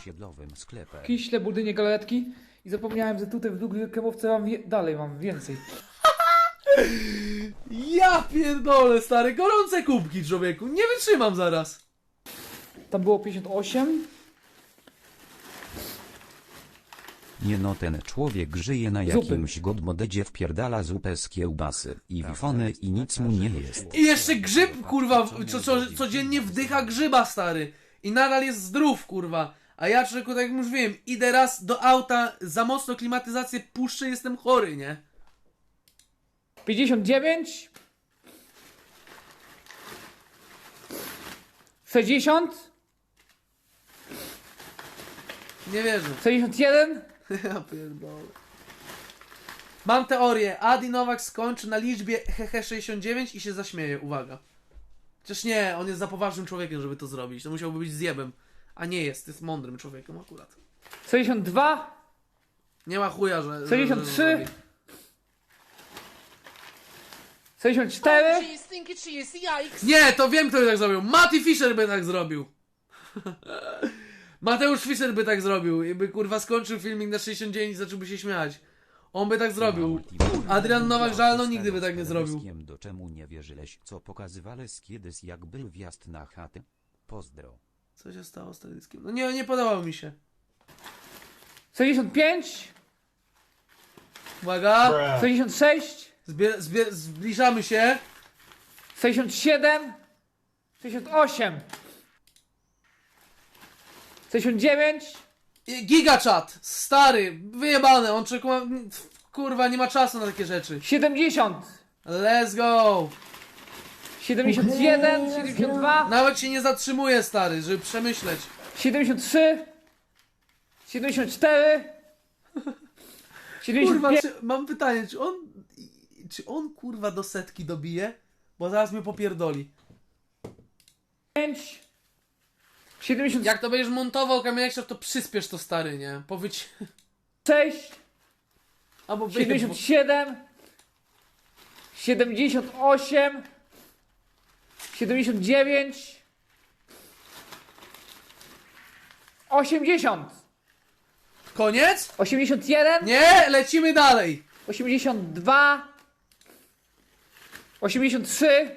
osiedlowym sklepie. kiśle, budynie, galaretki i zapomniałem, że tutaj w długim kremówce mam wie- dalej mam więcej. Ja pierdolę, stary, gorące kubki, człowieku. Nie wytrzymam zaraz. Tam było 58, Nie no ten człowiek żyje na Zupy. jakimś godmodedzie wpierdala zupę z kiełbasy i wifony i nic mu nie jest. I jeszcze grzyb, kurwa, co, co, codziennie wdycha grzyba, stary. I nadal jest zdrów, kurwa. A ja, człowieku, tak jak już wiem, idę raz do auta, za mocno klimatyzację puszczę, jestem chory, nie? 59, 60, Nie wierzę. 61, Ja pierdolę. Mam teorię. Adi Nowak skończy na liczbie hehe69 i się zaśmieje. Uwaga. Chociaż nie, on jest za poważnym człowiekiem, żeby to zrobić. To musiałby być zjebem. A nie jest, jest mądrym człowiekiem akurat. 62, Nie ma chuja, że... że- że- 63. że zrobi. 64, Nie, to wiem, kto by tak zrobił. Matty Fisher by tak zrobił. Mateusz Fischer by tak zrobił. I by kurwa skończył filmik na 69 i zacząłby się śmiać. On by tak zrobił. Adrian Nowak żalno nigdy by tak nie zrobił. Do czemu nie wierzyłeś, co pokazywałeś kiedyś jak był wjazd na chatę? Pozdro. Co się stało z teledyskiem? No nie, nie podobało mi się. 65, Uwaga. 66, Zbie, zbie, zbliżamy się. 67, 68, 69, I Gigachat. Stary. Wyjebany. On czeka... Kurwa, nie ma czasu na takie rzeczy. 70, Let's go. 71, 72, Nawet się nie zatrzymuje, stary, żeby przemyśleć. 73, 74, Kurwa, 75, czy, mam pytanie, czy on... Czy on, kurwa, do setki dobije? Bo zaraz mnie popierdoli. 76, Jak to będziesz montował kamieniach, to przyspiesz to, stary, nie? Powiedz... Albo wyjeb, bo... 77, 78, 79, 80, Koniec? 81, Nie, lecimy dalej. 82, 83,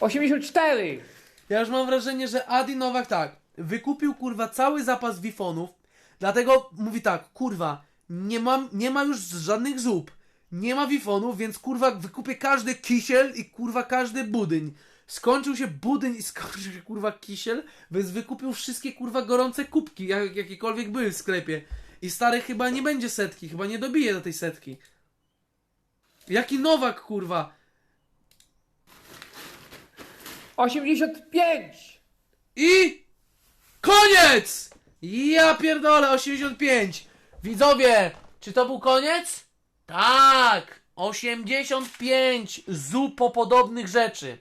84, Ja już mam wrażenie, że Adi Nowak tak, wykupił kurwa cały zapas wifonów, dlatego mówi tak, kurwa, nie, mam, nie ma już żadnych zup, nie ma wifonów, więc kurwa wykupię każdy kisiel i kurwa każdy budyń. Skończył się budyń i skończył się kurwa kisiel, więc wykupił wszystkie kurwa gorące kubki, jak, jakiekolwiek były w sklepie. I stary chyba nie będzie setki, chyba nie dobije do tej setki. Jaki Nowak kurwa? 85, I koniec! Ja pierdolę, 85. Widzowie, czy to był koniec? Tak! 85 zupopodobnych rzeczy.